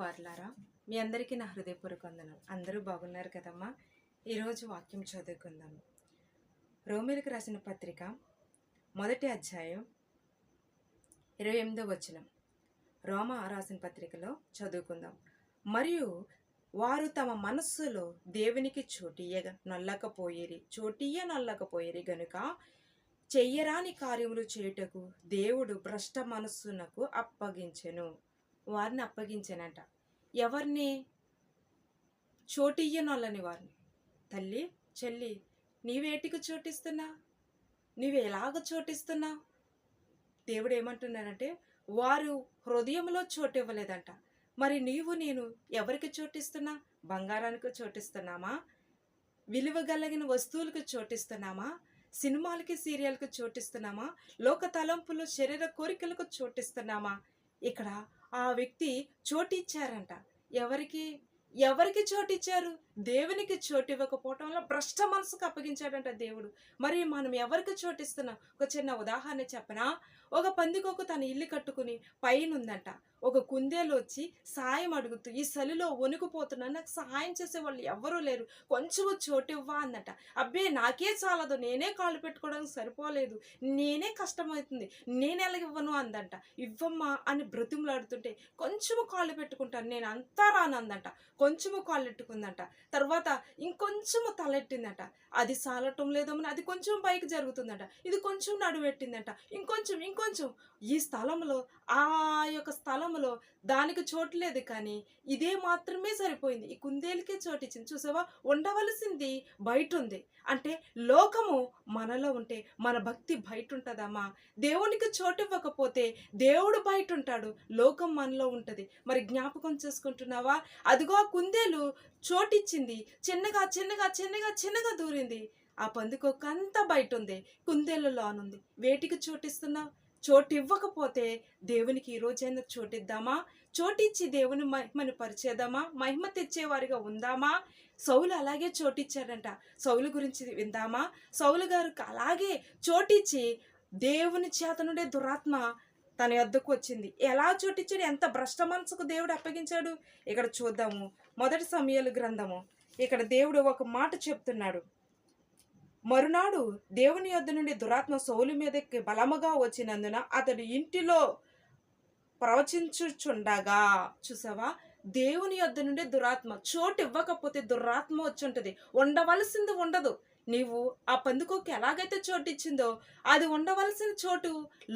వారులారా మీ అందరికీ నా హృదయపూర్వక వందనాలు. అందరూ బాగున్నారు కదమ్మా? ఈరోజు వాక్యం చదువుకుందాము రోమిలకు రాసిన పత్రిక మొదటి అధ్యాయం ఇరవై ఎనిమిదో వచనం. రోమ రాసిన పత్రికలో చదువుకుందాం. మరియు వారు తమ మనస్సులో దేవునికి చోటియ్య నల్లకపోయేరి చోటియ్య నల్లకపోయేరి గనుక చెయ్యరాని కార్యములు చేయుటకు దేవుడు భ్రష్ట మనస్సునకు అప్పగించెను. వారిని అప్పగించానంట. ఎవరిని? చోటియ్యనొల్లని వారిని. తల్లి చెల్లి నీవేటికి చోటిస్తున్నా? నీవు ఎలాగ చోటిస్తున్నా? దేవుడు ఏమంటున్నాడంటే వారు హృదయంలో చోటు ఇవ్వలేదంట మరి నీవు నేను ఎవరికి చోటిస్తున్నా? బంగారానికి చోటిస్తున్నామా? విలువ కలిగిన వస్తువులకు చోటిస్తున్నామా? సినిమాలకి సీరియల్కి చోటిస్తున్నామా? లోక తలంపులు శరీర కోరికలకు చోటిస్తున్నామా? ఇక్కడ ఆ వ్యక్తి చోటిచ్చారంట. ఎవరికి? ఎవరికి చోటిచ్చారు? దేవునికి చోటు ఇవ్వకపోవటం వల్ల భ్రష్ట మనసుకు అప్పగించాడంట దేవుడు. మరి మనం ఎవరికి చోటిస్తున్నాం? ఒక చిన్న ఉదాహరణ చెప్పనా? ఒక పందికొక తన ఇల్లు కట్టుకుని పైన ఉందంట ఒక కుందేలు వచ్చి సాయం అడుగుతూ ఈ చలిలో వణుకుపోతున్నా నాకు సహాయం చేసే వాళ్ళు ఎవరూ లేరు కొంచెము చోటు ఇవ్వా అందట. అబ్బే నాకే చాలదు నేనే కాళ్ళు పెట్టుకోవడానికి సరిపోలేదు నేనే కష్టమవుతుంది నేను ఎలాగ ఇవ్వను అందంట. ఇవ్వమ్మా అని బ్రతిమలాడుతుంటే కొంచెము కాళ్ళు పెట్టుకుంటాను నేను అంతా రాను అందంట. కొంచెము కాళ్ళెట్టుకుందంట తర్వాత ఇంకొంచెము తలెట్టిందట. అది సాలటం లేదమని అది కొంచెం పైకి జరుగుతుందట. ఇది కొంచెం నడువెట్టిందంట. ఇంకొంచెం ఇంకొంచెం. ఈ స్థలంలో ఆ యొక్క స్థలంలో దానికి చోటు లేదు కానీ ఇదే మాత్రమే సరిపోయింది. ఈ కుందేలుకే చోటు ఇచ్చింది. చూసావా? ఉండవలసింది బయట ఉంది అంటే లోకము మనలో ఉంటే మన భక్తి బయట ఉంటుందమ్మా దేవునికి చోటు ఇవ్వకపోతే దేవుడు బయట ఉంటాడు లోకం మనలో ఉంటుంది. మరి జ్ఞాపకం చేసుకుంటున్నావా? అదిగో కుందేలు చోటిచ్చింది. చిన్నగా చిన్నగా చిన్నగా చిన్నగా దూరింది. ఆ పందికొక్క అంతా బయట ఉంది కుందేలు లోనుంది వేటికి చోటిస్తున్నావు? చోటు ఇవ్వకపోతే దేవునికి ఈ రోజైనా చోటిద్దామా? చోటిచ్చి దేవుని మహిమను పరిచేద్దామా? మహిమ తెచ్చేవారిగా ఉందామా? సౌలు అలాగే చోటిచ్చాడంట. సౌలు గురించి విందామా? సౌలు గారికి అలాగే చోటిచ్చి దేవుని చేత నుండే దురాత్మ తన యొద్దకు వచ్చింది. ఎలా చోటిచ్చాడు ఎంత భ్రష్ట మనసుకు దేవుడు అప్పగించాడు? ఇక్కడ చూద్దాము. మొదటి సమయాలు గ్రంథము. ఇక్కడ దేవుడు ఒక మాట చెప్తున్నాడు. మరునాడు దేవుని యొద్ద నుండి దురాత్మ సౌలు మీదకి బలముగా వచ్చినందున అతడు ఇంటిలో ప్రవచించుచుండగా. చూసావా? దేవుని యొద్ద నుండి దురాత్మ. చోటు ఇవ్వకపోతే దురాత్మ వచ్చి ఉంటుంది ఉండవలసింది ఉండదు. నీవు ఆ పందుకోకి ఎలాగైతే చోటు ఇచ్చిందో అది ఉండవలసిన చోటు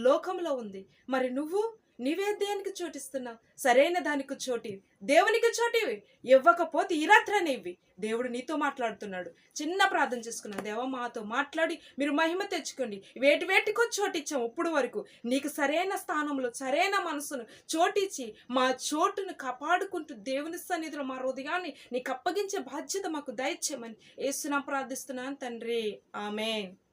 లోకంలో ఉంది. మరి నువ్వు నీవే దేనికి చోటిస్తున్నావు సరైన దానికి చోటి. దేవునికి చోటి ఇవ్వకపోతే ఈ రాత్రనే ఇవ్వి. దేవుడు నీతో మాట్లాడుతున్నాడు. చిన్న ప్రార్థన చేసుకున్నాను దేవ మాతో మాట్లాడి మీరు మహిమ తెచ్చుకోండి. వేటి వేటికో చోటిచ్చాం ఇప్పుడు వరకు. నీకు సరైన స్థానంలో సరైన మనసును చోటిచ్చి మా చోటును కాపాడుకుంటూ దేవుని సన్నిధిలో మా హృదయాన్ని నీకు అప్పగించే బాధ్యత మాకు దయచేయమని ఏసునా ప్రార్థిస్తున్నాను తండ్రి. ఆమెన్.